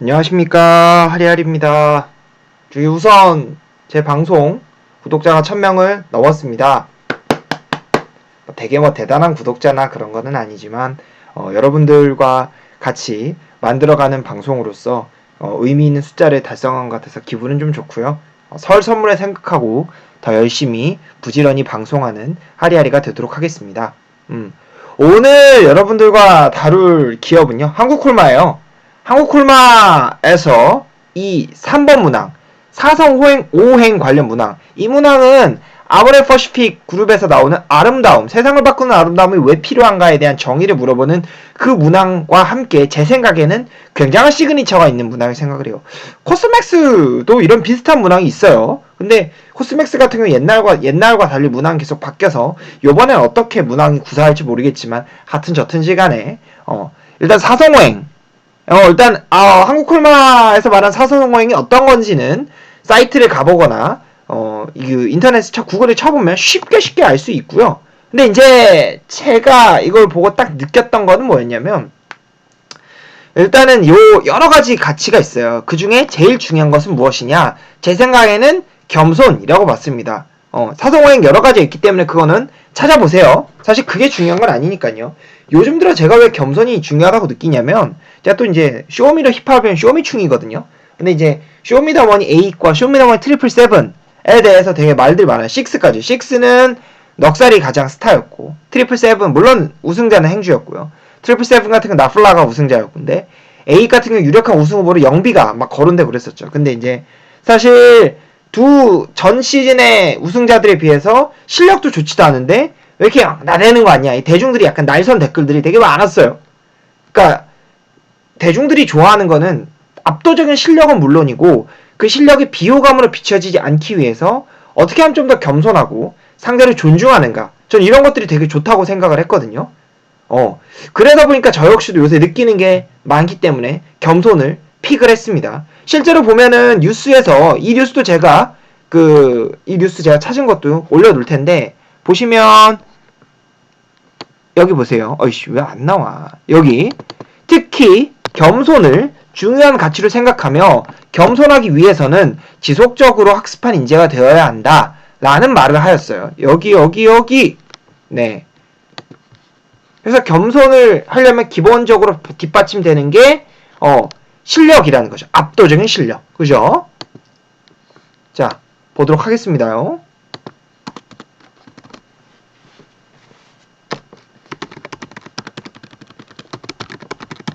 안녕하십니까 하리하리입니다. 저희 우선 제 방송 구독자가 1000명을 넘었습니다. 뭐 되게 뭐 대단한 구독자나 그런 거는 아니지만 어, 여러분들과 같이 만들어가는 방송으로서 어, 의미 있는 숫자를 달성한 것 같아서 기분은 좀 좋고요. 어, 설 선물에 생각하고 더 열심히 부지런히 방송하는 하리하리가 되도록 하겠습니다. 음. 오늘 여러분들과 다룰 기업은요 한국콜마예요. 한국콜마에서 이 3번 문항 사성 호행 5행 관련 문항 이 문항은 아모레 퍼시픽 그룹에서 나오는 아름다움 세상을 바꾸는 아름다움이 왜 필요한가에 대한 정의를 물어보는 그 문항과 함께 제 생각에는 굉장한 시그니처가 있는 문항을 생각을 해요. 코스맥스도 이런 비슷한 문항이 있어요. 근데 코스맥스 같은 경우 옛날과 옛날과 달리 문항 계속 바뀌어서 요번엔 어떻게 문항이 구사할지 모르겠지만 하튼 저튼 시간에 어 일단 사성호행 어, 일단, 아, 한국콜마에서 말한 사선호행이 어떤 건지는 사이트를 가보거나, 어, 이 인터넷에 쳐, 구글에 쳐보면 쉽게 쉽게 알 수 있고요. 근데 이제 제가 이걸 보고 딱 느꼈던 거는 뭐였냐면, 일단은 요 여러 가지 가치가 있어요. 그 중에 제일 중요한 것은 무엇이냐? 제 생각에는 겸손이라고 봤습니다. 어, 사성호행 여러 가지 있기 때문에 그거는 찾아보세요. 사실 그게 중요한 건 아니니까요. 요즘 들어 제가 왜 겸손이 중요하다고 느끼냐면, 제가 또 이제 쇼미더 힙합은 쇼미충이거든요. 근데 이제 쇼미더머니 8과 쇼미더머니 트리플 세븐에 대해서 되게 말들 많아요. 6까지. 6는 넉살이 가장 스타였고, 트리플 세븐, 물론 우승자는 행주였고요. 트리플 세븐 같은 건 나플라가 우승자였고, 근데 8 같은 경우 유력한 우승 후보로 영비가 막 거론되고 그랬었죠. 근데 이제 사실 두 전 시즌의 우승자들에 비해서 실력도 좋지도 않은데 왜 이렇게 나대는 거 아니야? 이 대중들이 약간 날선 댓글들이 되게 많았어요. 그러니까 대중들이 좋아하는 거는 압도적인 실력은 물론이고 그 실력이 비호감으로 비춰지지 않기 위해서 어떻게 하면 좀 더 겸손하고 상대를 존중하는가. 전 이런 것들이 되게 좋다고 생각을 했거든요. 어. 그러다 보니까 저 역시도 요새 느끼는 게 많기 때문에 겸손을 픽을 했습니다. 실제로 보면은 뉴스에서 이 뉴스도 제가 그 이 뉴스 제가 찾은 것도 올려놓을 텐데 보시면 여기 보세요. 어이씨 왜 안 나와? 여기 특히 겸손을 중요한 가치로 생각하며 겸손하기 위해서는 지속적으로 학습한 인재가 되어야 한다. 라는 말을 하였어요. 여기, 여기, 여기. 네. 그래서 겸손을 하려면 기본적으로 뒷받침되는 게, 어, 실력이라는 거죠. 압도적인 실력. 그죠? 자, 보도록 하겠습니다요.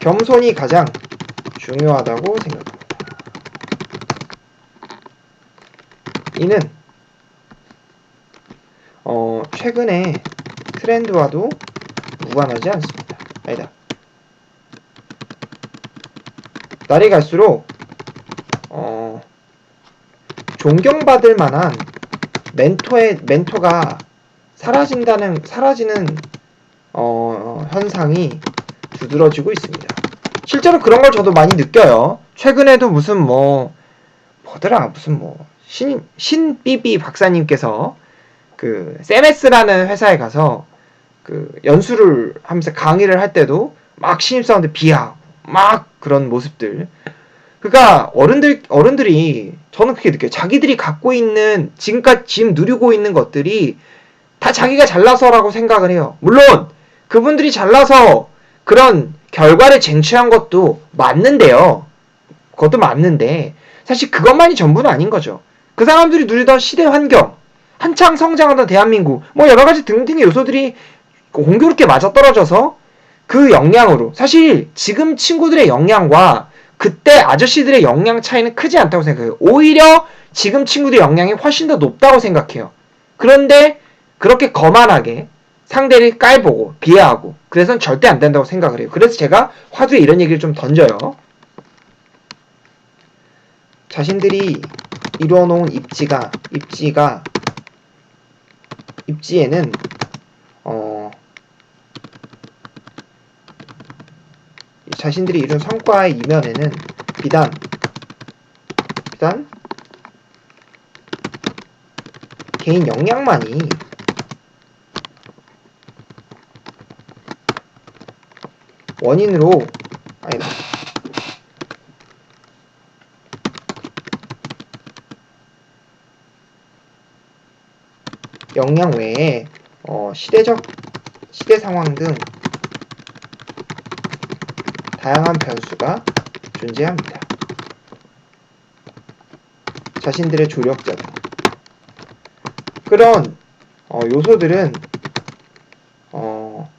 겸손이 가장 중요하다고 생각합니다. 이는 어, 최근에 트렌드와도 무관하지 않습니다. 날이 갈수록 어, 존경받을 만한 멘토의 멘토가 사라진다는 사라지는 어, 현상이 두드러지고 있습니다. 실제로 그런 걸 저도 많이 느껴요. 최근에도 무슨 뭐 뭐더라 무슨 뭐 신 신비비 박사님께서 그 세메스라는 회사에 가서 그 연수를 하면서 강의를 할 때도 막 신입사원들 비하 막 그런 모습들. 그러니까 어른들 어른들이 저는 그렇게 느껴요. 자기들이 갖고 있는 지금까지 지금 누리고 있는 것들이 다 자기가 잘나서라고 생각을 해요. 물론 그분들이 잘나서 그런 결과를 쟁취한 것도 맞는데요. 그것도 맞는데 사실 그것만이 전부는 아닌 거죠. 그 사람들이 누리던 시대 환경, 한창 성장하던 대한민국, 뭐 여러 가지 등등의 요소들이 공교롭게 맞아떨어져서 그 영향으로 사실 지금 친구들의 영향과 그때 아저씨들의 영향 차이는 크지 않다고 생각해요. 오히려 지금 친구들의 영향이 훨씬 더 높다고 생각해요. 그런데 그렇게 거만하게 상대를 깔보고 비하하고 그래서는 절대 안 된다고 생각을 해요. 그래서 제가 화두에 이런 얘기를 좀 던져요. 자신들이 이루어놓은 입지가 입지가 입지에는 자신들이 이룬 성과의 이면에는 비단 비단 개인 역량만이 원인으로 아니 역량 외에 어, 시대적 시대 상황 등 다양한 변수가 존재합니다. 자신들의 조력자 등 그런 어, 요소들은 어,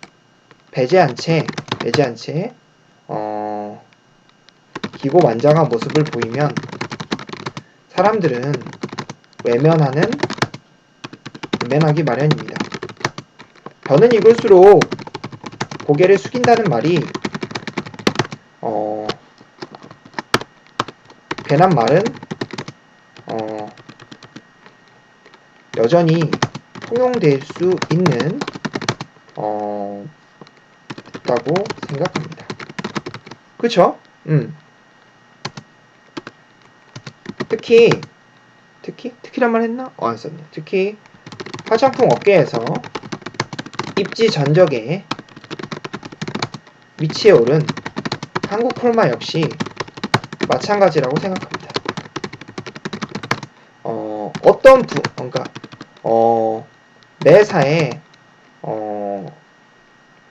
배제한 채 배제한 채 어, 기고만장한 모습을 보이면 사람들은 외면하는 외면하기 마련입니다. 변은 익을수록 고개를 숙인다는 말이 어, 괜한 말은 어, 여전히 통용될 수 있는 어, 다고 생각합니다. 그쵸? 음. 특히 특히 특히란 말 했나? 어, 안 썼네. 특히 화장품 업계에서 입지 전적에 위치에 오른 한국 콜마 역시 마찬가지라고 생각합니다. 어, 어떤 부, 그러니까 어, 매사에 어,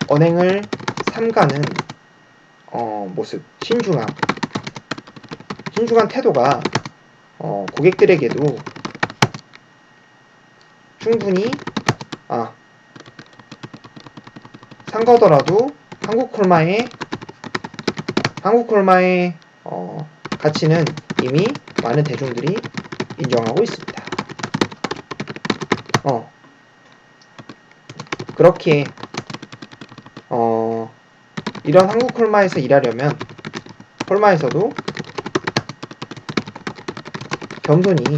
언행을 삼가는 어, 모습, 신중함, 신중한 태도가 어, 고객들에게도 충분히 아 상거더라도 한국 콜마의 한국 콜마의 어, 가치는 이미 많은 대중들이 인정하고 있습니다. 어 그렇게 어 이런 한국 콜마에서 일하려면 콜마에서도 겸손이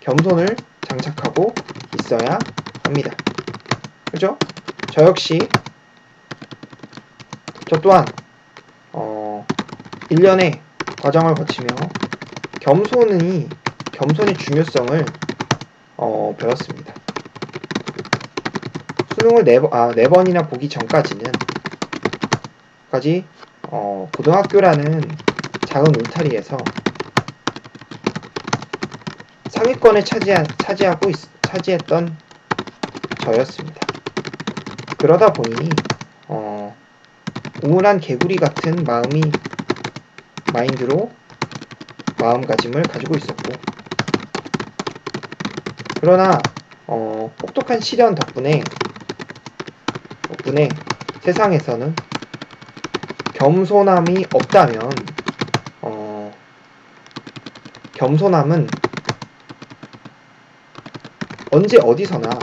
겸손을 장착하고 있어야 합니다. 그죠? 저 역시 저 또한 어 1년의 과정을 거치며 겸손이 겸손의 중요성을 어 배웠습니다. 수능을 네, 번, 아, 네 번이나 보기 전까지는 까지 어, 고등학교라는 작은 울타리에서 상위권에 차지한, 차지하고 있, 차지했던 저였습니다. 그러다 보니 어, 우물한 개구리 같은 마음이 마인드로 마음가짐을 가지고 있었고. 그러나 어, 혹독한 시련 덕분에 덕분에 세상에서는 겸손함이 없다면 어, 겸손함은 언제 어디서나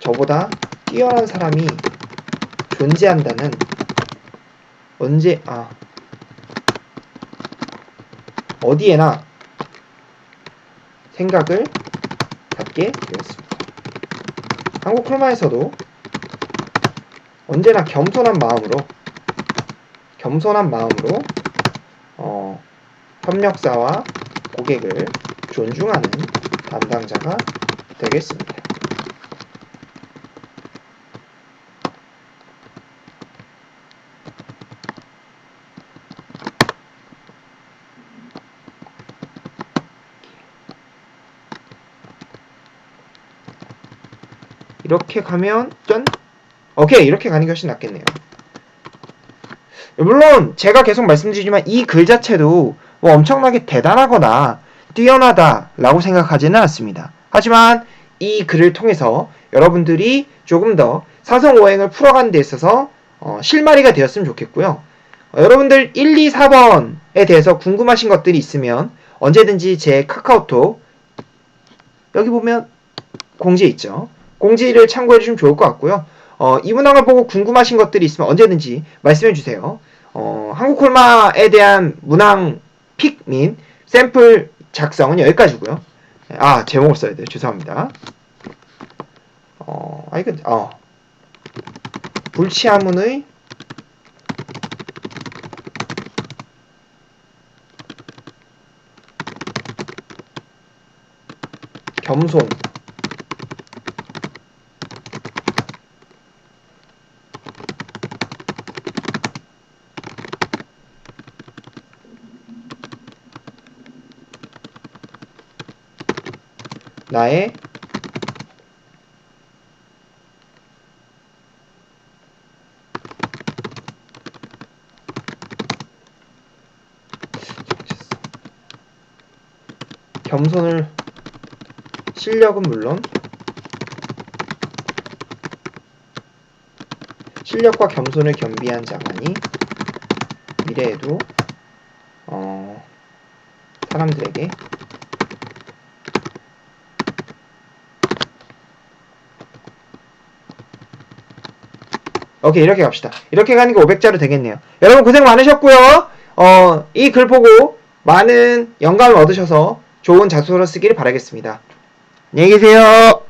저보다 뛰어난 사람이 존재한다는 언제 아 어디에나 생각을 갖게 되었습니다. 한국 콜마에서도 언제나 겸손한 마음으로 겸손한 마음으로 어, 협력사와 고객을 존중하는 담당자가 되겠습니다. 이렇게 가면 짠 오케이 이렇게 가는 게 훨씬 낫겠네요. 물론 제가 계속 말씀드리지만 이 글 자체도 뭐 엄청나게 대단하거나 뛰어나다 라고 생각하지는 않습니다. 하지만 이 글을 통해서 여러분들이 조금 더 사성오행을 풀어가는 데 있어서 어, 실마리가 되었으면 좋겠고요. 어, 여러분들 1, 2, 4번에 대해서 궁금하신 것들이 있으면 언제든지 제 카카오톡 여기 보면 공지 있죠. 공지를 참고해 주시면 좋을 것 같고요. 어, 이 문항을 보고 궁금하신 것들이 있으면 언제든지 말씀해 주세요. 어, 한국 콜마에 대한 문항 픽 및 샘플 작성은 여기까지고요. 아 제목을 써야 돼요. 죄송합니다. 어, 아 이거 어 불치하문의 겸손 나의 겸손을 실력은 물론 실력과 겸손을 겸비한 자만이 미래에도 어, 사람들에게 오케이 이렇게 갑시다. 이렇게 가는 게 500자로 되겠네요. 여러분 고생 많으셨고요. 어, 이 글 보고 많은 영감을 얻으셔서 좋은 자소서 쓰기를 바라겠습니다. 안녕히 계세요